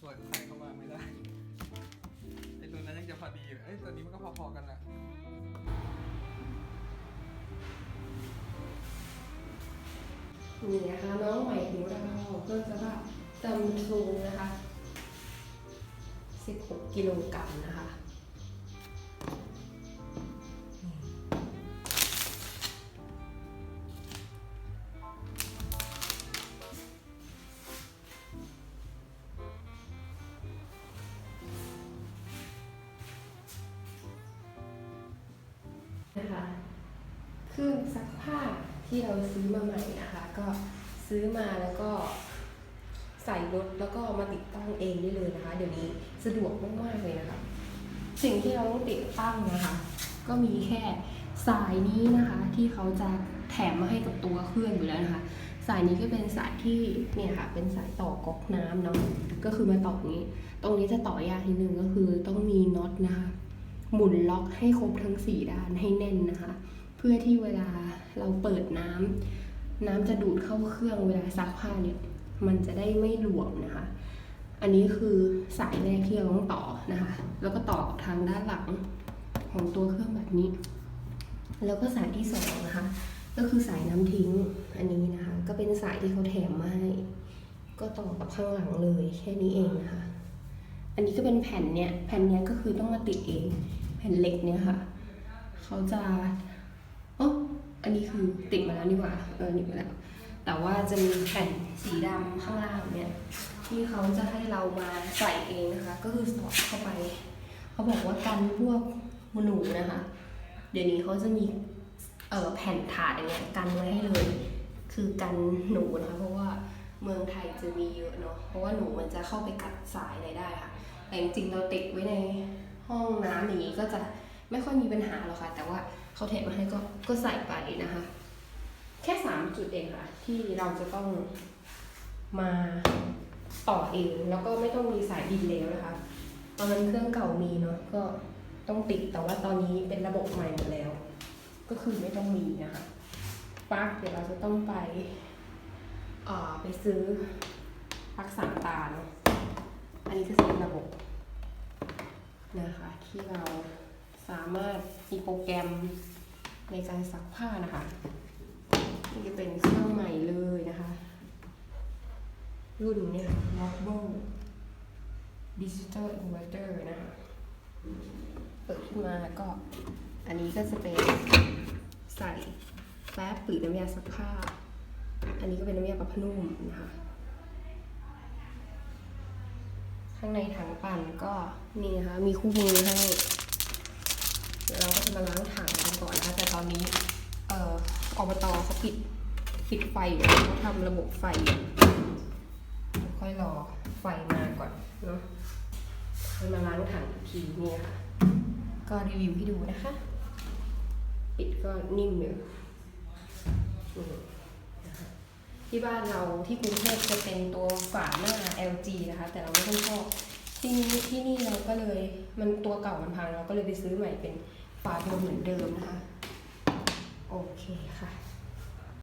ส่วนใส่เข้ามาไม่ได้ไอตัวนั้นยังจะพอดีอยู่ไอ้ตัวนี้มันก็พอๆกันแหละนี่นะคะน้องใหม่ของเราก็จะว่าซัมซุงนะคะ 16 กิโลกรัมนะคะ นะคะเครื่องซักผ้าที่เราซื้อมาใหม่นะคะ ก็ซื้อมาแล้วก็ใส่รถแล้วก็มาติดตั้งเองได้เลยนะคะ เดี๋ยวนี้สะดวกมากๆเลยนะคะ สิ่งที่เราต้องติดตั้งนะคะ ก็มีแค่สายนี้นะคะที่เขาจะแถมมาให้กับตัวเครื่องอยู่แล้วนะคะ สายนี้ก็เป็นสายที่เนี่ยค่ะเป็นสายต่อก๊อกน้ำเนาะก็คือมาต่ออย่างนี้ ตรงนี้จะต่อยากทีนึงก็คือต้องมีน็อตนะคะ หมุนล็อกให้ครบทั้งสี่ด้านให้แน่นนะคะ เพื่อที่เวลาเราเปิดน้ำน้ำจะดูดเข้าเครื่องเวลาซักผ้าเนี่ยมันจะได้ไม่หลวมนะคะ อันนี้คือสายแรกที่เราต้องต่อนะคะ แล้วก็ต่อทางด้านหลังของตัวเครื่องแบบนี้ แล้วก็สายที่สองนะคะ ก็คือสายน้ำทิ้งอันนี้นะคะ ก็เป็นสายที่เขาแถมมาให้ ก็ต่อกับข้างหลังเลยแค่นี้เองนะคะ อันนี้ก็เป็นแผ่นเนี้ย แผ่นเนี้ยก็คือต้องมาติดเอง แผ่นเหล็กเนี่ยค่ะ เขาจะอ๋ออันนี้คือติดมาแล้วนี่หว่าเออนี่มาแล้ว แต่ว่าจะมีแผ่นสีดำข้างล่างเนี่ยที่เขาจะให้เรามาใส่เองนะคะ ก็คือสอดเข้าไป เขาบอกว่ากันพวกหนูนะคะ เดี๋ยวนี้เขาจะมีเอ่อแผ่นถาดอย่างเงี้ยกันไว้ให้เลย คือกันหนูนะคะ เพราะว่าเมืองไทยจะมีเยอะเนาะเพราะว่าหนูมันจะเข้าไปกัดสายอะไรได้ค่ะ แต่จริงๆเราติดไว้ใน ห้องน้ำอย่างนี้ก็จะไม่ค่อยมีปัญหาหรอกค่ะ แต่ว่าเขาเทมาให้ก็ก็ใส่ไปนะคะ แค่สามจุดเองค่ะ ที่เราจะต้องมาต่อเองแล้วก็ไม่ต้องมีสายดินแล้วนะคะตอนนั้นเครื่องเก่ามีเนาะก็ต้องติดแต่ว่าตอนนี้เป็นระบบใหม่หมดแล้ว ก็คือไม่ต้องมีนะคะปลั๊กเดี๋ยวเราจะต้องไปอ่อไปซื้อปลั๊กสามตาเนาะอันนี้ก็จะเป็นระบบ นะคะ ที่เราสามารถมีโปรแกรมในการซักผ้านะคะนี่จะเป็นเครื่องใหม่เลยนะคะ รุ่นเนี่ย l o b o Digital Inverter นะคะเปิดขึ้นมาก็อันนี้ก็จะเป็นใส่แป๊บปืดน้ำยาซักผ้า อันนี้ก็เป็นน้ำยาปรับผ้านุ่มนะคะ ข้างในถังปั่นก็นี่นะคะมีคู่มือให้เราก็จะมาล้างถังกันก่อนนะคะแต่ตอนนี้เอ่ออบตเขาปิดปิดไฟอยู่เขาทำระบบไฟค่อยรอไฟมาก่อนเนาะค่อยมาล้างถังอีกทีนี่ค่ะ ก็รีวิวให้ดูนะคะ ปิดก็นิ่มอยู่ ที่บ้านเราที่กรุงเทพจะเป็นตัวฝาหน้า LG นะคะ แต่เราไม่ค่อยชอบที่นี่ที่นี่เราก็เลยมันตัวเก่ามันพังเราก็เลยไปซื้อใหม่เป็นฝาเดิมเหมือนเดิมนะคะ โอเคค่ะ